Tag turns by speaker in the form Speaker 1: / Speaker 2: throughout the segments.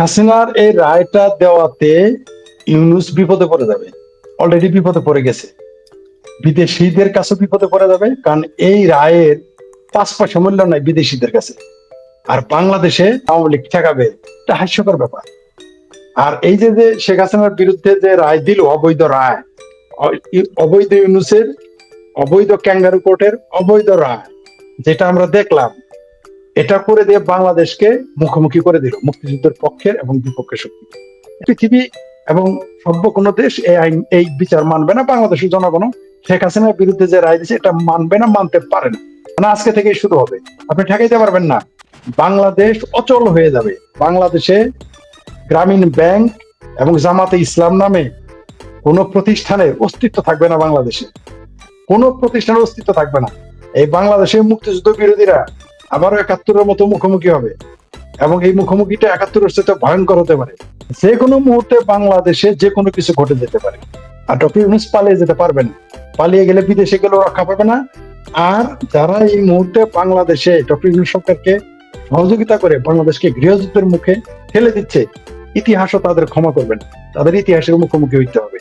Speaker 1: হাসিনার এই রায়টা দেওয়াতে ইউনুস বিপদে পড়ে যাবে। অলরেডি বিপদে পড়ে গেছে। বিদেশিদের কাছে বিপদে পড়ে যাবে, কারণ এই রায়ের পাঁচ পয়সা মূল্য নাই বিদেশিদের কাছে। আর বাংলাদেশে আওয়ামী লীগ ঠেকাবে, এটা হাস্যকর ব্যাপার। আর এই যে যে শেখ হাসিনার বিরুদ্ধে যে রায় দিল, অবৈধ রায় অবৈধ ইউনুসের, অবৈধ ক্যাঙ্গারু কোর্টের অবৈধ রায়, যেটা আমরা দেখলাম এটা করে দিয়ে বাংলাদেশকে মুখোমুখি করে দিল, মুক্তিযুদ্ধের পক্ষের এবং বিপক্ষের শক্তি। পৃথিবী এবং সভ্য কোনো দেশ এই আইন, এই বিচার মানবে না, বাংলাদেশের জনগণ শেখ হাসিনার বিরুদ্ধে যে রায় দিয়েছে, এটা মানবে না, মানতে পারে না। মানে আজকে থেকেই শুরু হবে। আপনি ঠেকাইতে পারবেন না। বাংলাদেশ অচল হয়ে যাবে। বাংলাদেশে গ্রামীণ ব্যাংক এবং জামাতে ইসলাম নামে কোন প্রতিষ্ঠানের অস্তিত্ব থাকবে না বাংলাদেশে। কোন প্রতিষ্ঠানের অস্তিত্ব থাকবে না। এই বাংলাদেশের মুক্তিযুদ্ধ বিরোধীরা আবারও একাত্তরের মতো মুখোমুখি হবে। এবং এই মুখোমুখিটা একাত্তরের সাথে ভয়ঙ্কর হতে পারে। যে কোনো মুহূর্তে বাংলাদেশে যে কোনো কিছু ঘটে যেতে পারে। আর ডক্টর ইউনুস পালিয়ে যেতে পারবে না। পালিয়ে গেলে বিদেশে গেলেও রক্ষা পাবে না। আর যারা এই মুহূর্তে বাংলাদেশে ডক্টর ইউনুস সরকারকে সহযোগিতা করে বাংলাদেশকে গৃহযুদ্ধের মুখে ঠেলে দিচ্ছে, ইতিহাসও তাদের ক্ষমা করবে না তাদের ইতিহাসের মুখোমুখি হইতে হবে।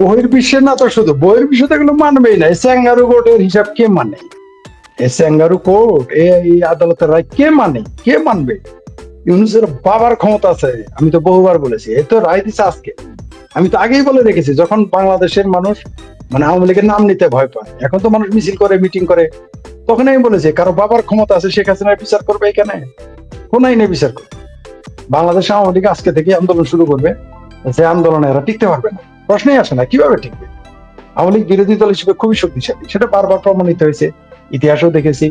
Speaker 1: বহির্বিশ্বের না তো শুধু, বহির্বিশ্ব তো এগুলো মানবেই না। স্যাঙ্গারু কোর্টের হিসাব কে মানে? স্যাঙ্গারু কোর্ট এই আদালতের রায় কে মানে? কে মানবে? ইউনুসের বাবার ক্ষমতা আছে, আমি তো বহুবার বলেছি এই তো রায় দিছে আজকে। আমি তো আগেই বলে রেখেছি, যখন বাংলাদেশের মানুষ মানে আওয়ামী লীগের নাম নিতে ভয় পায়, এখন তো মানুষ মিছিল করে, মিটিং করে তখন আমি বলেছি, কারও বাবার ক্ষমতা আছে, শেখ হাসিনার বিচার করবে এখানে? কোন আইনে বিচার করবে বাংলাদেশ আওয়ামী লীগ আজকে থেকে আন্দোলন শুরু করবে, যে আন্দোলনে এরা টিকতে পারবে না। প্রশ্নই আসে না, কীভাবে টিকবে? আওয়ামী লীগ বিরোধী দল হিসেবে খুবই শক্তিশালী, সেটা বারবার প্রমাণিত হয়েছে। ইতিহাসেও দেখেছি,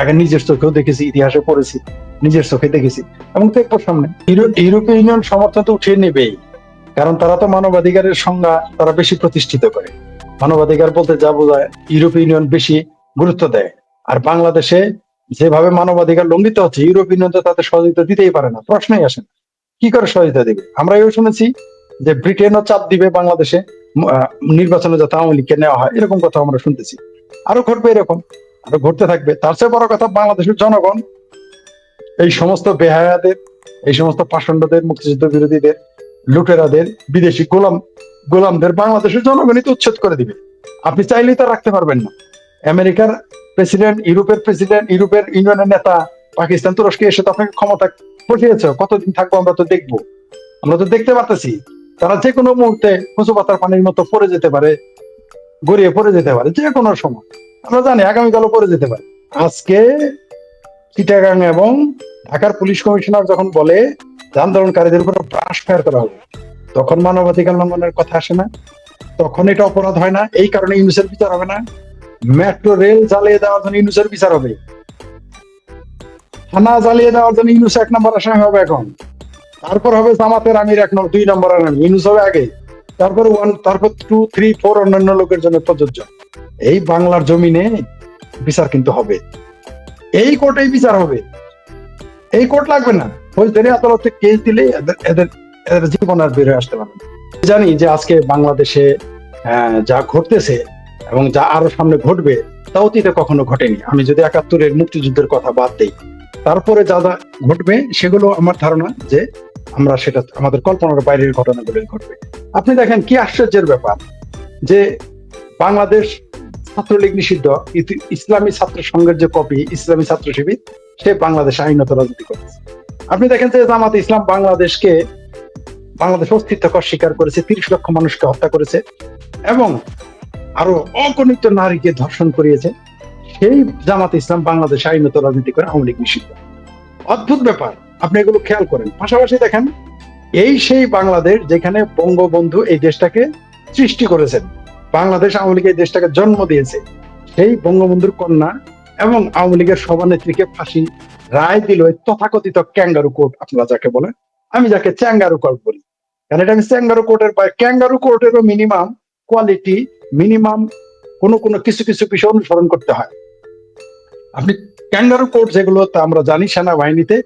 Speaker 1: আগে নিজের চোখেও দেখেছি, ইতিহাসে পড়েছি, নিজের চোখে দেখেছি। এবং দেখব সামনে ইউরোপীয় ইউনিয়ন সমর্থন তো উঠিয়ে নেবেই, কারণ তারা তো মানবাধিকারের সংজ্ঞা তারা বেশি প্রতিষ্ঠিত করে। মানবাধিকার বলতে যা বোঝায়, ইউরোপীয় ইউনিয়ন বেশি গুরুত্ব দেয়। আর বাংলাদেশে যেভাবে মানবাধিকার লঙ্ঘিত হচ্ছে, ইউরোপীয় ইউনিয়ন তো তাদের সহযোগিতা দিতেই পারে না, প্রশ্নই আসে না। কি করে সহযোগিতা দিবে? আমরা এও শুনেছি যে ব্রিটেনও চাপ দিবে বাংলাদেশে নির্বাচনে যাতে আওয়ামী লীগকে নেওয়া হয়, এরকম কথা আমরা শুনতেছি। আরও ঘটবে এরকম। আরও ঘটতে থাকবে। তার চেয়ে বড় কথা বাংলাদেশের জনগণ, এই সমস্ত বেহায়াদের, এই সমস্ত পাষণ্ডদের, মুক্তিযুদ্ধ বিরোধীদের, লুটেরাদের, বিদেশি গোলাম, গোলামদের বাংলাদেশের জনগণই তো উচ্ছেদ করে দিবে। আপনি চাইলেই তা রাখতে পারবেন না। আমেরিকার প্রেসিডেন্ট, ইউরোপের প্রেসিডেন্ট, ইউরোপের ইউনিয়নের নেতা, পাকিস্তান, তুরস্কে এসে তো আপনাকে ক্ষমতা বসিয়েছে। কতদিন থাকব আমরা তো দেখব। আমরা তো দেখতে পারতেছি। তারা যে কোনো মুহূর্তে কচু পাতার পানির মতো পড়ে যেতে পারে, গড়িয়ে পড়ে যেতে পারে, যে কোনো সময়। আমরা জানি, আগামীকালও পড়ে যেতে পারে। আজকে চিটাগাং এবং ঢাকার পুলিশ কমিশনার যখন বলে আন্দোলনকারীদের উপর ব্রাশ ফায়ার করা হবে, তখন মানবাধিকার লঙ্ঘনের কথা আসে না। তখন এটা অপরাধ হয় না। এই কারণে ইউনুসের বিচার হবে না। মেট্রো রেল জ্বালিয়ে দেওয়ার জন্য ইউনুসের বিচার হবে। থানা জ্বালিয়ে দেওয়ার জন্য ইউনুস এক নম্বর আসামি হবে এখন। তারপর হবে জামাতের আমির এক নম্বর দুই নম্বর আসামি ইউনুস হবে আগে। তারপর ওয়ান তারপর টু থ্রি ফোর অন্যান্য লোকের জন্য প্রযোজ্য। এই বাংলার জমিনে বিচার কিন্তু হবে। এই কোর্টেই বিচার হবে। এই কোর্ট লাগবে না। ফৌজদারি আদালতে কেস দিলে এদের এদের জীবন আর বেরোয় আসতে পারবে জানি যে আজকে বাংলাদেশে যা ঘটতেছে এবং যা আরও সামনে ঘটবে, তা অতীতে কখনো ঘটেনি। আমি যদি একাত্তরের মুক্তিযুদ্ধের কথা বাদ দিই, তারপরে যা যা ঘটবে, সেগুলো আমার ধারণা যে আমরা সেটা, আমাদের কল্পনার বাইরের ঘটনাগুলোই ঘটবে। আপনি দেখেন কি আশ্চর্যের ব্যাপার যে বাংলাদেশ ছাত্রলীগ নিষিদ্ধ। ইসলামী ছাত্র সংঘের যে কপি, ইসলামী ছাত্র শিবির, সে বাংলাদেশে আইনত রাজনীতি করেছে। আপনি দেখেন যে জামাত ইসলাম বাংলাদেশকে, বাংলাদেশ অস্তিত্বকর স্বীকার করেছে, তিরিশ লক্ষ মানুষকে হত্যা করেছে, এবং আরও অগণিত নারীকে ধর্ষণ করিয়েছে। সেই জামাত ইসলাম বাংলাদেশে আইনত রাজনীতি করে আওয়ামী লীগ নিষিদ্ধ। অদ্ভুত ব্যাপার, আপনি এগুলো খেয়াল করেন। পাশাপাশি দেখেন, এই সেই বাংলাদেশ যেখানে বঙ্গবন্ধু এই দেশটাকে সৃষ্টি করেছেন। বাংলাদেশ আওয়ামী লীগ এই দেশটাকে জন্ম দিয়েছে। সেই বঙ্গবন্ধুর কন্যা এবং আওয়ামী লীগের সভানেত্রীকে ফাঁসি রায় দিল তথাকথিত ক্যাঙ্গারু কোর্ট, আপনারা যাকে বলেন। আমি যাকে চ্যাঙ্গারু কোর্ট বলি। কারণ এটা আমি চ্যাঙ্গারু কোর্টের বাইরে ক্যাঙ্গারু কোর্টেরও মিনিমাম কোয়ালিটি, মিনিমাম কোনো কোনো কিছু কিছু বিষয় অনুসরণ করতে হয়। আপনি ক্যাঙ্গারু কোর্ট যেগুলো, তা আমরা জানি সেনাবাহিনীতে।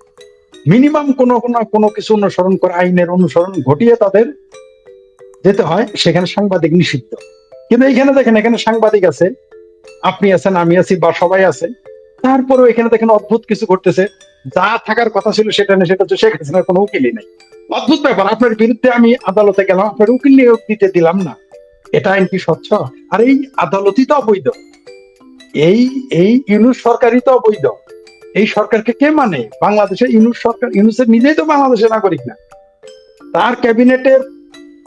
Speaker 1: মিনিমাম কোনো কোনো কোনো কিছু অনুসরণ করে, আইনের অনুসরণ ঘটিয়ে তাদের যেতে হয়, সেখানে সাংবাদিক নিষিদ্ধ। কিন্তু এখানে দেখেন, এখানে সাংবাদিক আছে, আপনি আছেন, আমি আছি বা সবাই আছে। তারপরেও এখানে দেখেন অদ্ভুত কিছু ঘটতেছে। যা থাকার কথা ছিল সেটা নেই সেটা হচ্ছে শেখ হাসিনার কোনো উকিলই নেই। অদ্ভুত ব্যাপার, আপনার বিরুদ্ধে আমি আদালতে গেলাম, আপনার উকিল নিয়োগ দিতে দিলাম না। এটা আইন কি স্বচ্ছ? আর এই আদালতই তো অবৈধ। এই এই ইউনুস সরকারই তো অবৈধ। এই সরকারকে কে মানে? বাংলাদেশের ইউনুস সরকার, ইউনুসের নিজেই তো বাংলাদেশের নাগরিক না। তার ক্যাবিনেটের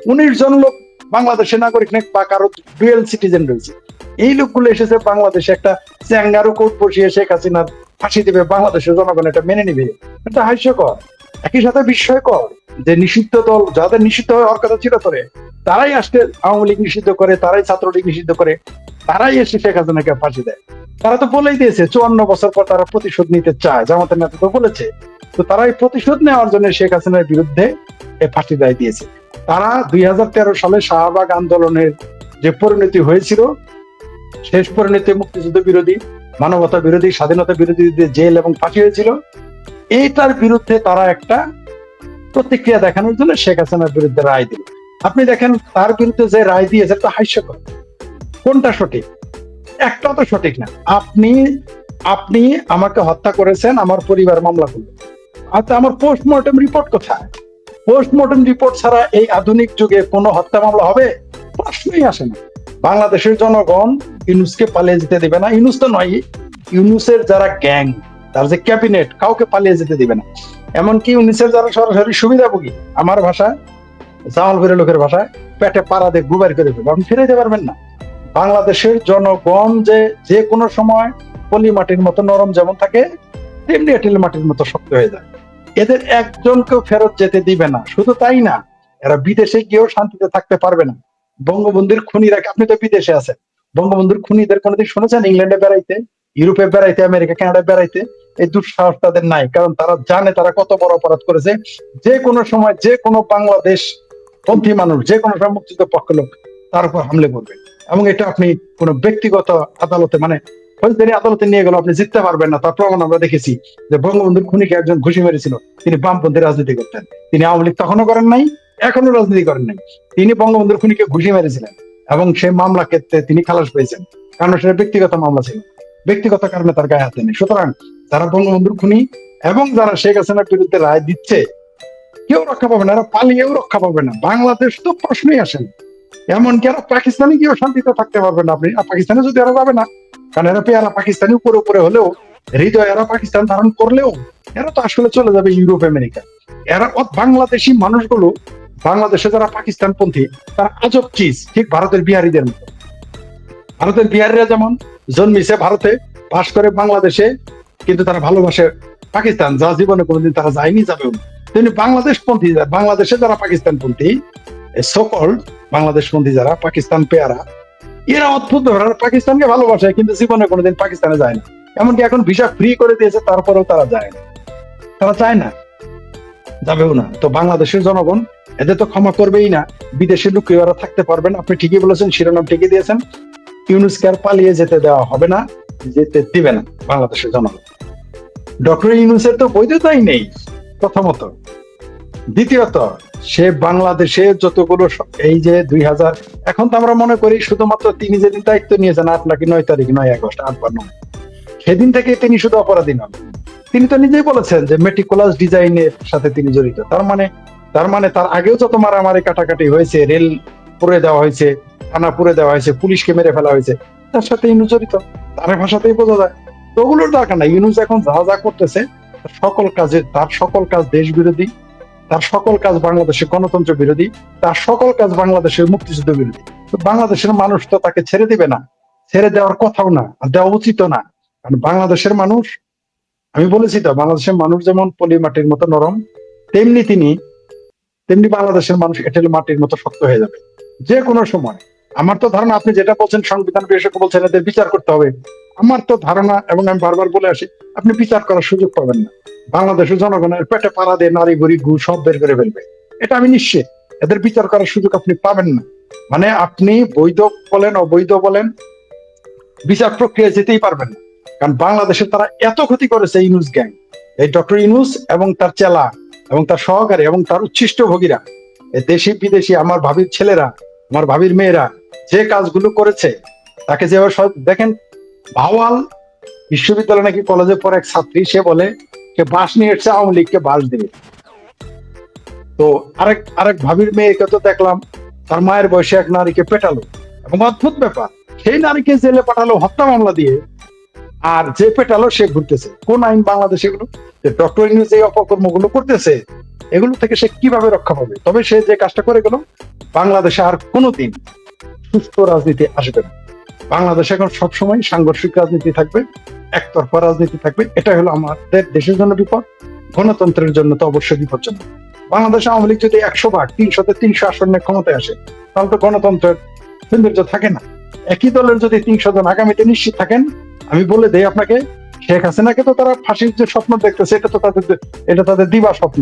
Speaker 1: উনিশ জন লোক বাংলাদেশের নাগরিক না বা কারও ডুয়েল সিটিজেন রয়েছে। এই লোকগুলো এসেছে বাংলাদেশে, একটা চ্যাঙ্গারো কোর্ট বসিয়ে শেখ হাসিনার ফাঁসি দেবে, বাংলাদেশের জনগণ এটা মেনে নিবে। এটা হাস্যকর। একই সাথে বিস্ময়কর যে নিষিদ্ধ দল, যাদের নিষিদ্ধ হওয়ার কথা ছিল তোরে, তারাই আসতে আওয়ামী লীগ নিষিদ্ধ করে, তারাই ছাত্রলীগ নিষিদ্ধ করে, তারাই এসে শেখ হাসিনাকে ফাঁসি দেয়। তারা তো বলেই দিয়েছে, চুয়ান্ন বছর পর তারা প্রতিশোধ নিতে চায়, জামাতের নেতা তো বলেছে। তো তারা এই প্রতিশোধ নেওয়ার জন্য শেখ হাসিনার বিরুদ্ধে এই ফাঁসি দেয় দিয়েছে। তারা দুই হাজার তেরো সালে শাহবাগ আন্দোলনের যে পরিণতি হয়েছিল, শেষ পরিণতি মুক্তিযুদ্ধ বিরোধী, মানবতা বিরোধী, স্বাধীনতা বিরোধীদের জেল এবং ফাঁসি হয়েছিল, এইটার বিরুদ্ধে তারা একটা প্রতিক্রিয়া দেখানোর জন্য শেখ হাসিনার বিরুদ্ধে রায় দিল। আপনি দেখেন, তার বিরুদ্ধে যে রায় দিয়েছে তা হাস্যকর। কোনটা সঠিক? একটা তো সঠিক না। আপনি আপনি আমাকে হত্যা করেছেন, আমার পরিবার মামলা করল। আচ্ছা আমার পোস্টমর্টম রিপোর্ট কোথায়? পোস্টমর্টম রিপোর্ট ছাড়া এই আধুনিক যুগে কোনো হত্যা মামলা হবে? প্রশ্নই আসে না। বাংলাদেশের জনগণ ইউনুসকে পালিয়ে যেতে দেবে না। ইউনুস তো নয় ইউনুসের যারা গ্যাং, তার যে ক্যাবিনেট, কাউকে পালিয়ে যেতে দিবে না। এমনকি ইউনুসের যারা সরাসরি সুবিধাভোগী, আমার ভাষা, জামালপুরের লোকের ভাষায় পেটে পাড়া দিয়ে গুবার করে ফেলবে আপনি ফিরে যেতে পারবেন না। বাংলাদেশের জনগণ যে যে কোনো সময় পলি মাটির মতো নরম যেমন থাকে, তেমনি এঁটেল মাটির মতো শক্ত হয়ে যায়। এদের একজনকেও ফেরত যেতে দিবে না, শুধু তাই না, এরা বিদেশে গিয়েও শান্তিতে থাকতে পারবে না। বঙ্গবন্ধুর খুনিরা, আপনি তো বিদেশে আছেন, বঙ্গবন্ধুর খুনিদের কোনোদিন শুনেছেন ইংল্যান্ডে বেড়াইতে, ইউরোপে বেড়াইতে, আমেরিকা কানাডায় বেড়াইতে? এই দুঃসাহস তাদের নাই, কারণ তারা জানে তারা কত বড় অপরাধ করেছে। যে কোনো সময় যে কোনো বাংলাদেশ পন্থী মানুষ, যে কোনো সময় মুক্তিযুদ্ধ পক্ষ লোক, তার উপর হামলে করবে। এবং এটা আপনি কোনো ব্যক্তিগত আদালতে মানে ফৌজদারি আদালতে নিয়ে গেল, আপনি জিততে পারবেন না। তার প্রমাণ আমরা দেখেছি যে বঙ্গবন্ধুর খুনিকে একজন ঘুষি মেরেছিল। তিনি বামপন্থী রাজনীতি করতেন। তিনি আওয়ামী লীগ তখনও করেন নাই এখনও রাজনীতি করেন নাই। তিনি বঙ্গবন্ধুর খুনিকে ঘুষি মেরেছিলেন এবং সেই মামলা ক্ষেত্রে তিনি খালাস পেয়েছেন। কারণ সেটা ব্যক্তিগত মামলা ছিল। ব্যক্তিগত কারণে তার গায়ে হাতে নেই। সুতরাং যারা বঙ্গবন্ধুর খুনি এবং যারা শেখ হাসিনার বিরুদ্ধে রায় দিচ্ছে, কেউ রক্ষা পাবে না, এরা পালিয়েও রক্ষা পাবে না। বাংলাদেশ তো প্রশ্নই আসেন এমনকি এরা পাকিস্তানে গিয়েও শান্তিতে থাকতে পারবে না। আপনি পাকিস্তানে যদি এরা যাবে না কারণ এরা পেয়ারা পাকিস্তানি উপরে উপরে হলেও, হৃদয় এরা পাকিস্তান ধারণ করলেও, এরা তো আসলে চলে যাবে ইউরোপ, আমেরিকা। এরা অ- বাংলাদেশি মানুষগুলো, বাংলাদেশে যারা পাকিস্তান পন্থী তারা আজব চিজ, ঠিক ভারতের বিহারীদের মতো। ভারতের বিহারীরা যেমন জন্মিছে ভারতে পাশ করে বাংলাদেশে, কিন্তু তারা ভালোবাসে পাকিস্তান, যা জীবনে কোনোদিন তারা যায়নি, যাবেও তেমনি বাংলাদেশ পন্থী বাংলাদেশে যারা পাকিস্তান পন্থী সকল বাংলাদেশ পন্থী যারা, পাকিস্তান পেয়ারা এরা অদ্ভুত ধরনের পাকিস্তানকে ভালোবাসে, কিন্তু জীবনে কোনোদিন পাকিস্তানে যায় না। এমনকি এখন ভিসা ফ্রি করে দিয়েছে, তারপরেও তারা যায় না। তারা চায় না, যাবেও না। তো বাংলাদেশের জনগণ, এদের তো ক্ষমা করবেই না। বিদেশে লুকিয়ে ওরা থাকতে পারবেন, আপনি ঠিকই বলেছেন, শিরোনাম ঠিকই দিয়েছেন। ইউনুসকে পালিয়ে যেতে দেওয়া হবে না, যেতে দিবে না বাংলাদেশের জনগণ। ডক্টর ইউনুসের তো বৈধতাই নেই, প্রথমত। দ্বিতীয়ত সে বাংলাদেশে যতগুলো এই যে দুই হাজার, এখন তো আমরা মনে করি শুধুমাত্র তিনি যেদিন দায়িত্ব নিয়েছেন, আট নাকি নয় তারিখ, নয় আগস্ট, আট বা নয়, সেদিন থেকে তিনি শুধু অপরাধী নন। তিনি তো নিজেই বলেছেন যে মেটিকুলাস ডিজাইনের সাথে তিনি জড়িত। তার মানে তার মানে তার আগেও যত মারামারি কাটাকাটি হয়েছে, রেল পুড়ে দেওয়া হয়েছে, থানা পুড়ে দেওয়া হয়েছে, পুলিশকে মেরে ফেলা হয়েছে, তার সাথে ইনু জড়িত। তার ভাষাতেই বোঝা যায়। তো ওগুলোর দরকার নাই। ইউনুস এখন যা যা করতেছে সকল কাজে, তার সকল কাজ দেশ বিরোধী তার সকল কাজ বাংলাদেশের গণতন্ত্র বিরোধী, তার সকল কাজ বাংলাদেশের মুক্তিযুদ্ধ বিরোধী। বাংলাদেশের মানুষ তো তাকে ছেড়ে দিবে না, ছেড়ে দেওয়ার কথাও না, আর দেওয়া উচিত না। কারণ বাংলাদেশের মানুষ, আমি বলেছি তো, বাংলাদেশের মানুষ যেমন পলি মাটির মতো নরম, তেমনি তিনি, তেমনি বাংলাদেশের মানুষ এঁটেল মাটির মতো শক্ত হয়ে যাবে। যে কোনো সময়। আমার তো ধারণা, আপনি যেটা বলছেন, সংবিধান বিশেষজ্ঞ বলছেন, এদের বিচার করতে হবে। আমার তো ধারণা, এবং আমি বারবার বলে আসি, আপনি বিচার করার সুযোগ পাবেন না। বাংলাদেশের জনগণের পেটে পাড়া দিয়ে নারী বুড়ি গু সব বের করে ফেলবে। এটা আমি নিশ্চিত। এদের বিচার করার সুযোগ আপনি পাবেন না। মানে আপনি বৈধ বলেন, অবৈধ বলেন, বিচার প্রক্রিয়া যেতেই পারবেন না। কারণ বাংলাদেশে তারা এত ক্ষতি করেছে ইনুস গ্যাং। এই ডক্টর ইনুস এবং তার চেলা এবং তার সহকারী এবং তার উচ্ছিষ্ট ভোগীরা দেশি বিদেশি আমার ভাবির ছেলেরা, আমার ভাবির মেয়েরা যে কাজগুলো করেছে, তাকে যেভাবে দেখেন ভাওয়াল বিশ্ববিদ্যালয় নাকি কলেজে পড়ে এক ছাত্রী, সে বলে সে বাস নিয়ে এসছে আওয়ামী লীগকে বাস দিবে তো আরেক আরেক ভাবির মেয়েকে তো দেখলাম, তার মায়ের বয়সে এক নারীকে পেটালো। এবং অদ্ভুত ব্যাপার, সেই নারীকে জেলে পাঠালো, হত্যা মামলা দিয়ে, আর যে পেটালো সে ঘুরতেছে। কোন আইন বাংলাদেশে এগুলো? ডক্টর ইউনুস এই অপকর্মগুলো করতেছে, এগুলো থেকে সে কীভাবে রক্ষা পাবে? তবে সে যে কাজটা করে গেল, বাংলাদেশে আর কোনোদিন সুস্থ রাজনীতি আসবে না। বাংলাদেশে এখন সবসময় সাংঘর্ষিক রাজনীতি থাকবে। একতরফা রাজনীতি থাকবে এটা হলো আমাদের দেশের জন্য বিপদ, গণতন্ত্রের জন্য তো অবশ্যই বিপজ্জনক বাংলাদেশ আওয়ামী লীগ যদি একশো ভাগ তিনশোতে তিনশো আসনে ক্ষমতায় আসে, তাহলে তো গণতন্ত্রের সৌন্দর্য থাকে না। একই দলের যদি তিনশো জন আগামীতে নিশ্চিত থাকেন, আমি বলে দেই আপনাকে, শেখ হাসিনাকে তো তারা ফাঁসির যে স্বপ্ন দেখতেছে, এটা তো তাদের এটা তাদের দিবা স্বপ্ন।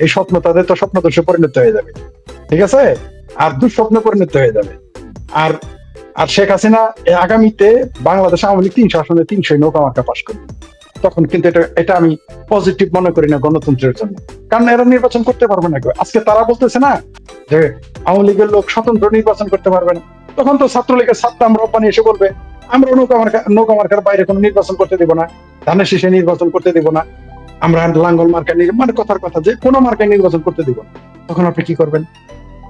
Speaker 1: এই স্বপ্ন তাদের তো স্বপ্ন দোষে পরিণত হয়ে যাবে। ঠিক আছে? আর দুঃস্বপ্নে পরিণত হয়ে যাবে। আর আর শেখ হাসিনা আগামীতে বাংলাদেশ আওয়ামী লীগ তিনশো আসনে তিনশো নৌকা মার্কা পাশ করবে। তখন কিন্তু এটা এটা আমি পজিটিভ মনে করি না গণতন্ত্রের জন্য। কারণ এরা নির্বাচন করতে পারবে না। আজকে তারা বলতেছে না যে আওয়ামী লীগের লোক স্বতন্ত্র নির্বাচন করতে পারবে না। তখন তো ছাত্রলীগের ছাত্র রব্বানি এসে বলবে আমরা নৌকা মার্কা, নৌকা মার্কার বাইরে কোনো নির্বাচন করতে দিব না। ধানের শীষে নির্বাচন করতে দিব না। আমরা লাঙ্গল মার্কা মানে কথার কথা যে কোনো মার্কায় নির্বাচন করতে দিব না। তখন আপনি কি করবেন?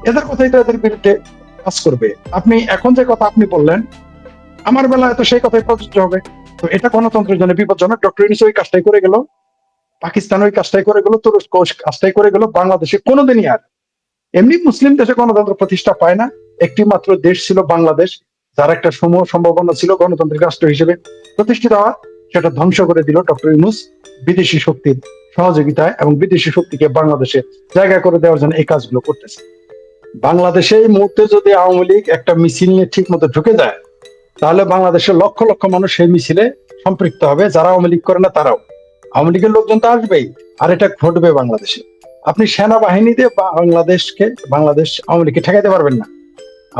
Speaker 1: এদের কথাই তো এদের বিরুদ্ধে কাজ করবে। আপনি এখন যে কথা আপনি বললেন, আমার বেলায় তো সেই কথাই প্রযোজ্য হবে। তো এটা গণতন্ত্রের জন্য বিপজ্জনক। ডক্টর ইউনুস ওই কাজটাই করে গেল, পাকিস্তান ওই কাজটাই করে গেল, তুরস্ক ওই কাজটাই করে গেল, বাংলাদেশে কোনোদিনই আর। এমনি মুসলিম দেশে গণতন্ত্র প্রতিষ্ঠা পায় না। একটি মাত্র দেশ ছিল বাংলাদেশ, যার একটা সমূহ সম্ভাবনা ছিল গণতান্ত্রিক রাষ্ট্র হিসেবে প্রতিষ্ঠিত হওয়ার। সেটা ধ্বংস করে দিল ডক্টর ইউনুস বিদেশি শক্তির সহযোগিতায় এবং বিদেশি শক্তিকে বাংলাদেশে জায়গা করে দেওয়ার জন্য এই কাজগুলো করতেছে। বাংলাদেশে এই মুহূর্তে যদি আওয়ামী লীগ একটা মিছিল নিয়ে ঠিক মতো ঢুকে যায়, তাহলে বাংলাদেশের লক্ষ লক্ষ মানুষ সেই মিছিলে সম্পৃক্ত হবে, যারা আওয়ামী লীগ করে না তারাও। আওয়ামী লীগের লোকজন তো আসবেই, আর এটা ঘটবে বাংলাদেশে। আপনি সেনাবাহিনী দিয়ে বাংলাদেশকে, বাংলাদেশ আওয়ামী লীগকে ঠেকাইতে পারবেন না।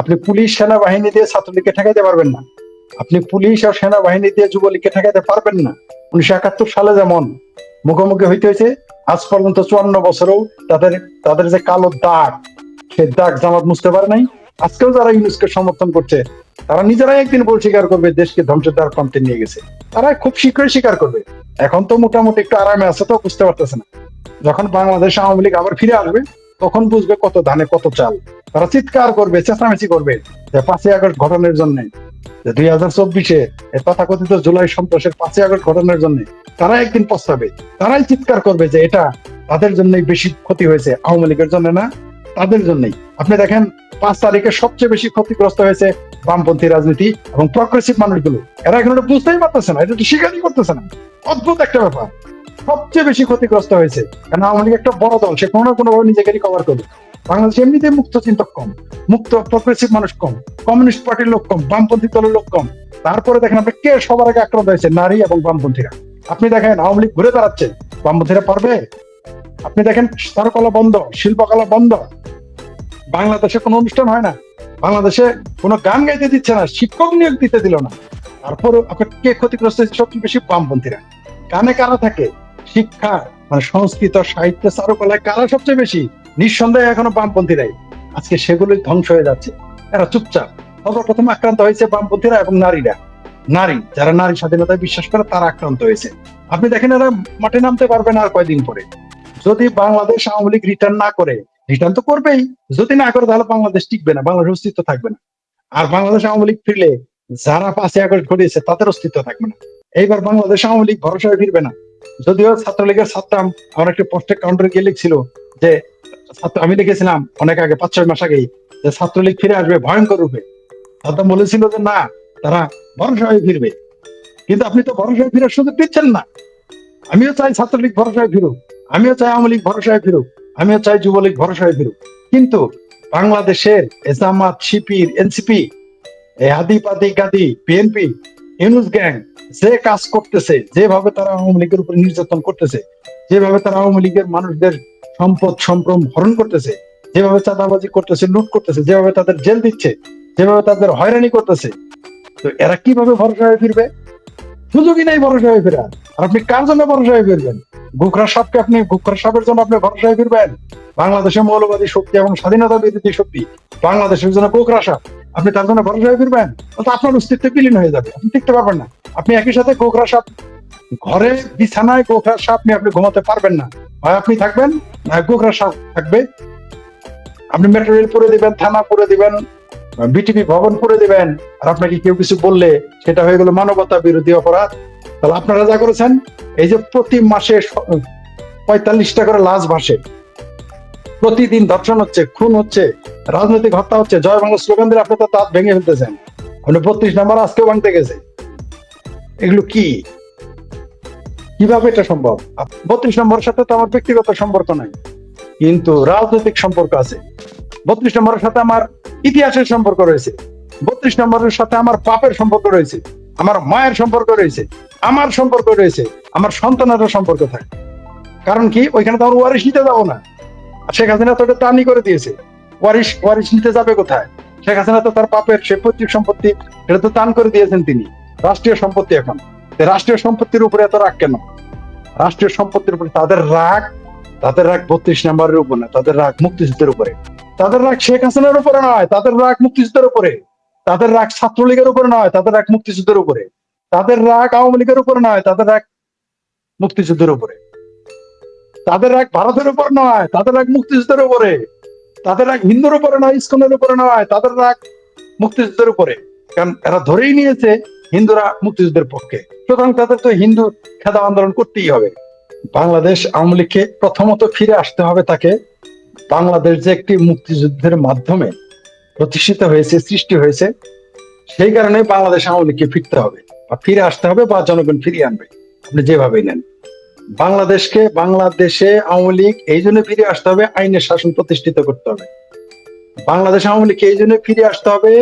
Speaker 1: আপনি পুলিশ সেনাবাহিনী দিয়ে ছাত্রলীগকে ঠেকাইতে পারবেন না। আপনি পুলিশ আর সেনাবাহিনী দিয়ে যুবলীগকে ঠেকাইতে পারবেন না। উনিশশো একাত্তর সালে যেমন মুখোমুখি হইতে হয়েছে, আজ পর্যন্ত চুয়ান্ন বছরেও তাদের তাদের যে কালো দাগ সে দাগ জামাত মুছতে পারে নাই। আজকেও যারা ইউনুসকে সমর্থন করছে, তারা নিজেরাই একদিন বল স্বীকার করবে দেশকে ধ্বংসের দ্বার প্রান্তে নিয়ে গেছে। তারা খুব শীঘ্রই স্বীকার করবে। এখন তো মোটামুটি একটু আরামে আছে তো, বুঝতে পারতেছে না। যখন বাংলাদেশ আওয়ামী লীগ আবার ফিরে আসবে, তখন বুঝবে কত ধানে কত চাল। তারা চিৎকার করবে, চেঁচামেচি করবে যে পাঁচই আগস্ট ঘটনার জন্য। যে দুই হাজার চব্বিশে তথাকথিত জুলাই সন্ত্রাসের পাঁচই আগস্ট ঘটনার জন্য তারা একদিন পস্তাবে। তারাই চিৎকার করবে যে এটা তাদের জন্যই বেশি ক্ষতি হয়েছে আওয়ামী লীগের জন্য না তাদের জন্যই। আপনি দেখেন, পাঁচ তারিখে সবচেয়ে বেশি ক্ষতিগ্রস্ত হয়েছে বামপন্থী রাজনীতি এবং প্রগ্রেসিভ মানুষগুলো। এরা এখন এটা বুঝতেই পারতেছে না, এটা স্বীকারই করতেছে না। অদ্ভুত একটা ব্যাপার। সবচেয়ে বেশি ক্ষতিগ্রস্ত হয়েছে কারণ আওয়ামী লীগ একটা বড় দল, সে কোনো না কোনো ভাবে নিজেকে রিকভার করবে। বাংলাদেশ এমনিতে মুক্ত চিন্তক কম, মুক্ত প্রগ্রেসিভ মানুষ কম কমিউনিস্ট পার্টির লোক কম, বামপন্থী দলের লোক কম। তারপরে দেখেন আপনি কে সবার আগে আক্রান্ত হয়েছে নারী এবং বামপন্থীরা। আপনি দেখেন, আওয়ামী লীগ ঘুরে দাঁড়াচ্ছে বামপন্থীরা পারবে? আপনি দেখেন চারুকলা বন্ধ শিল্পকলা বন্ধ। বাংলাদেশে কোনো অনুষ্ঠান হয় না। বাংলাদেশে কোনো গান গাইতে দিচ্ছে না, শিক্ষক নিয়োগ দিতে দিল না। তারপরে আপনার কে ক্ষতিগ্রস্ত সবচেয়ে বেশি? বামপন্থীরা। গানে কারা থাকে? শিক্ষা মানে সংস্কৃত, সাহিত্য, চারুকলায় কারা সবচেয়ে বেশি? নিঃসন্দেহে এখনও বামপন্থীরাই। আজকে সেগুলোই ধ্বংস হয়ে যাচ্ছে। এরা চুপচাপ। সর্বপ্রথম আক্রান্ত হয়েছে বামপন্থীরা এবং নারীরা। নারী, যারা নারী স্বাধীনতায় বিশ্বাস করে, তারা আক্রান্ত হয়েছে। আপনি দেখেন, এরা মাঠে নামতে পারবে না আর কয়দিন পরে। যদি বাংলাদেশ আওয়ামী লীগ রিটার্ন না করে রিটার্ন তো করবেই। যদি না করে, তাহলে বাংলাদেশ টিকবে না, বাংলাদেশ অস্তিত্ব থাকবে না। আর বাংলাদেশ আওয়ামী লীগ ফিরলে যারা পাঁচই আগস্ট ঘটিয়েছে, তাদের অস্তিত্ব থাকবে না। এইবার বাংলাদেশ আওয়ামী লীগ ভরসা হয়ে ফিরবে না। যদিও ছাত্রলীগের ছাত্রাম আমার একটা পোস্টের কাউন্টারে গিয়ে লিখছিল যে, ছাত্র আমি লিখেছিলাম অনেক আগে, পাঁচ, ছয় মাস আগেই, যে ছাত্রলীগ ফিরে আসবে ভয়ঙ্কর রূপে। ছাত্র বলেছিল যে, না, তারা ভরসা হয়ে ফিরবে। কিন্তু আপনি তো ভরসা হয়ে ফিরার সুযোগ দিচ্ছেন না। আমিও চাই ছাত্রলীগ ভরসায় ফিরুক। আমিও চাই আওয়ামী লীগ ভরসা হয়ে ফিরুক, আমিও চাই যুবলীগ ভরসা হয়ে ফিরুক। কিন্তু বাংলাদেশের এজামাত শিপির এনসিপি হাদি পাদি গাদি, বিএনপি, ইউনুস গ্যাং যে কাজ করতেছে, যেভাবে তারা আওয়ামী লীগের উপর নির্যাতন করতেছে, যেভাবে তারা আওয়ামী লীগের মানুষদের সম্পদ সম্ভ্রম হরণ করতেছে, যেভাবে চাঁদাবাজি করতেছে, লুট করতেছে, যেভাবে তাদের জেল দিচ্ছে, যেভাবে তাদের হয়রানি করতেছে, তো এরা কীভাবে ভরসা হয়ে ফিরবে? সুযোগই নাই ভরসা হয়ে ফেরার। আর আপনি কার জন্য ভরসা হয়ে ফিরবেন? গোখরা সাপকে আপনি গোখরা সাপের জন্য আপনি ভরসা হয়ে ফিরবেন? বাংলাদেশের মৌলবাদী শক্তি এবং স্বাধীনতা বিরোধী শক্তি, বাংলাদেশের জন্য গোখরা সাপ, আপনি তার জন্য ভরসা হয়ে ফিরবেন? তো আপনার অস্তিত্ব বিলীন হয়ে যাবে। আপনি টিকতে পারবেন না। আপনি একই সাথে গোখরা সাপ ঘরে, বিছানায় গোখরা সাপ নিয়ে আপনি ঘুমাতে পারবেন না। হয় আপনি থাকবেন? না গোখরা সাপ থাকবে। আপনি মেট্রো রেল পুরে দিবেন, থানা পুরে দিবেন বিটিপি ভবন পুরে দিবেন। আর আপনাকে কেউ কিছু বললে সেটা হয়ে গেল মানবতা বিরোধী অপরাধ। তাহলে আপনারা যা করেছেন, এই যে প্রতি মাসে পঁয়তাল্লিশটা করে লাশ ভাসে। প্রতিদিন ধর্ষণ হচ্ছে, খুন হচ্ছে, রাজনৈতিক হত্যা হচ্ছে, জয় বাংলা স্লোগান দিয়ে আপনি তো দাঁত ভেঙে ফেলতেছেন। আপনি বত্রিশ নাম্বার আজকেও ভাঙতে গেছে। এগুলো কি? কীভাবে এটা সম্ভব? বত্রিশ নম্বরের সাথে তো আমার ব্যক্তিগত সম্পর্ক নাই, কিন্তু রাজনৈতিক সম্পর্ক আছে। বত্রিশ নম্বরের সাথে আমার ইতিহাসের সম্পর্ক রয়েছে। বত্রিশ নম্বরের সাথে আমার পাপের সম্পর্ক রয়েছে। আমার মায়ের সম্পর্ক রয়েছে, আমার সম্পর্ক রয়েছে, আমার সন্তানেরও সম্পর্ক থাকে। কারণ কি? ওইখানে তো আমার ওয়ারিশ নিতে যাব না। শেখ হাসিনা তো ওটা দানই করে দিয়েছে। ওয়ারিশ ওয়ারিশ নিতে যাবে কোথায়? শেখ হাসিনা তো তার পাপের সে পৈতৃক সম্পত্তি, এটা তো দান করে দিয়েছেন তিনি। রাষ্ট্রীয় সম্পত্তি এখন। রাষ্ট্রীয় সম্পত্তির উপরে এত রাগ কেন? রাষ্ট্রীয় সম্পত্তির উপরে তাদের রাগ তাদের রাগ বত্রিশ নাম্বারের উপর না, তাদের রাগ মুক্তিযুদ্ধের উপরে। তাদের রাগ শেখ হাসিনার উপরে নয়, তাদের রাগ মুক্তিযুদ্ধের উপরে। তাদের রাগ ছাত্রলীগের উপরে নয়, তাদের রাগ মুক্তিযুদ্ধের উপরে। তাদের রাগ আওয়ামী লীগের উপরে নয়, তাদের রাগ মুক্তিযুদ্ধের উপরে। তাদের রাগ ভারতের উপর নয়, তাদের রাগ মুক্তিযুদ্ধের উপরে। তাদের রাগ হিন্দুর উপরে নয়, ইস্কনের উপরে নয়, তাদের রাগ মুক্তিযুদ্ধের উপরে। কারণ এরা ধরেই নিয়েছে হিন্দুরা মুক্তিযুদ্ধের পক্ষে। সুতরাং তাদের তো হিন্দু খেদা আন্দোলন করতেই হবে। বাংলাদেশ আওয়ামী লীগকে প্রথমত ফিরে আসতে হবে তাকে। বাংলাদেশ যে একটি মুক্তিযুদ্ধের মাধ্যমে প্রতিষ্ঠিত হয়েছে, সৃষ্টি হয়েছে, সেই কারণে বাংলাদেশ আওয়ামী ফিরতে হবে বা ফিরে আসতে হবে বা জনগণ ফিরিয়ে আনবে। আপনি যেভাবেই নেন। বাংলাদেশকে, বাংলাদেশে আওয়ামী লীগ এই জন্য ফিরে আসতে হবে, আইনের শাসন প্রতিষ্ঠিত করতে হবে। বাংলাদেশ আওয়ামী লীগকে এই জন্য ফিরে আসতে হবে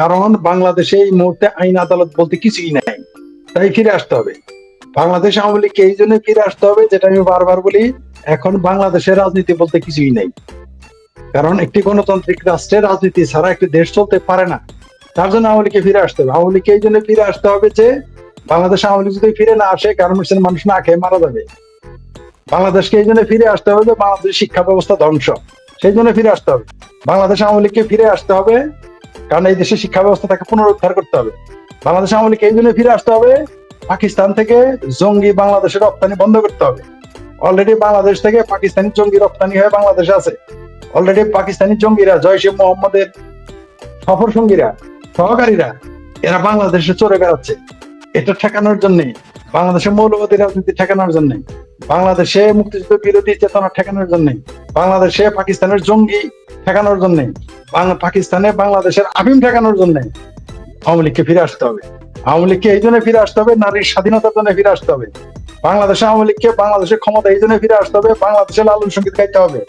Speaker 1: কারণ বাংলাদেশে এই মুহূর্তে আইন আদালত বলতে কিছুই নাই। তাই ফিরে আসতে হবে। বাংলাদেশ আওয়ামী লীগকে এই জন্য ফিরে আসতে হবে, যেটা আমি বারবার বলি, এখন বাংলাদেশের রাজনীতি বলতে কিছুই নেই। কারণ একটি গণতান্ত্রিক রাষ্ট্রের রাজনীতি ছাড়া একটি দেশ চলতে পারে না। তার জন্য আওয়ামী লীগকে ফিরে আসতে হবে। আওয়ামী লীগকে এই জন্য ফিরে আসতে হবে যে, বাংলাদেশ আওয়ামী লীগ যদি ফিরে না আসে গার্মেন্টসের মানুষ না খেয়ে মারা যাবে। বাংলাদেশকে এই জন্য ফিরে আসতে হবে যে, বাংলাদেশের শিক্ষা ব্যবস্থা ধ্বংস। সেই জন্য ফিরে আসতে হবে। বাংলাদেশ আওয়ামী লীগকে ফিরে আসতে হবে, কারণ এই দেশের শিক্ষা ব্যবস্থা তাকে পুনরুদ্ধার করতে হবে। বাংলাদেশ আওয়ামী লীগকে এই জন্য ফিরে আসতে হবে, পাকিস্তান থেকে জঙ্গি বাংলাদেশের রপ্তানি বন্ধ করতে হবে। অলরেডি বাংলাদেশ থেকে পাকিস্তানি জঙ্গি রপ্তানি হয়ে বাংলাদেশে আছে। অলরেডি পাকিস্তানি জঙ্গিরা জয়শে মোহাম্মদের সফর সঙ্গীরা, সহকারীরা, এরা বাংলাদেশে চড়ে বেড়াচ্ছে। এটা ঠেকানোর জন্য বাংলাদেশের মৌলবাদী রাজনীতি ঠেকানোর জন্য, বাংলাদেশে মুক্তিযুদ্ধ বিরোধী চেতনা ঠেকানোর জন্য, বাংলাদেশে পাকিস্তানের জঙ্গি ঠেকানোর জন্য পাকিস্তানে বাংলাদেশের আফিম ঠেকানোর জন্য আওয়ামী লীগকে ফিরে আসতে হবে। আওয়ামী লীগকে এই জন্য ফিরে আসতে হবে, নারীর স্বাধীনতার জন্য ফিরে আসতে হবে। বাংলাদেশে আওয়ামী লীগকে বাংলাদেশের ক্ষমতা এই জন্য ফিরে আসতে হবে বাংলাদেশের লালন সংগীত গাইতে হবে।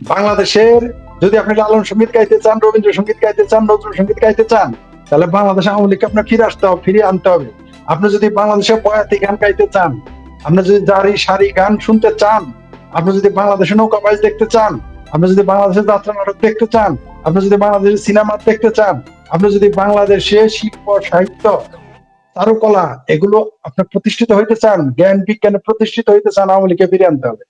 Speaker 1: বাংলাদেশের, যদি আপনি লালন সংগীত গাইতে চান, রবীন্দ্র সংগীত গাইতে চান, নজরুল সংগীত গাইতে চান, তাহলে বাংলাদেশ আওয়ামী লীগকে আপনার ফিরে আসতে হবে, ফিরিয়ে আনতে হবে। আপনি যদি বাংলাদেশে বয়াতি গান গাইতে চান, আপনি যদি জারি সারি গান শুনতে চান, আপনি যদি বাংলাদেশে নৌকাবাজ দেখতে চান, আপনি যদি বাংলাদেশের যাত্রা নাটক দেখতে চান, আপনি যদি বাংলাদেশের সিনেমা দেখতে চান, আপনি যদি বাংলাদেশে শিল্প, সাহিত্য চারুকলা এগুলো আপনার প্রতিষ্ঠিত হইতে চান, জ্ঞান বিজ্ঞানে প্রতিষ্ঠিত হইতে চান, আওয়ামী লীগকে ফিরে আনতে হবে।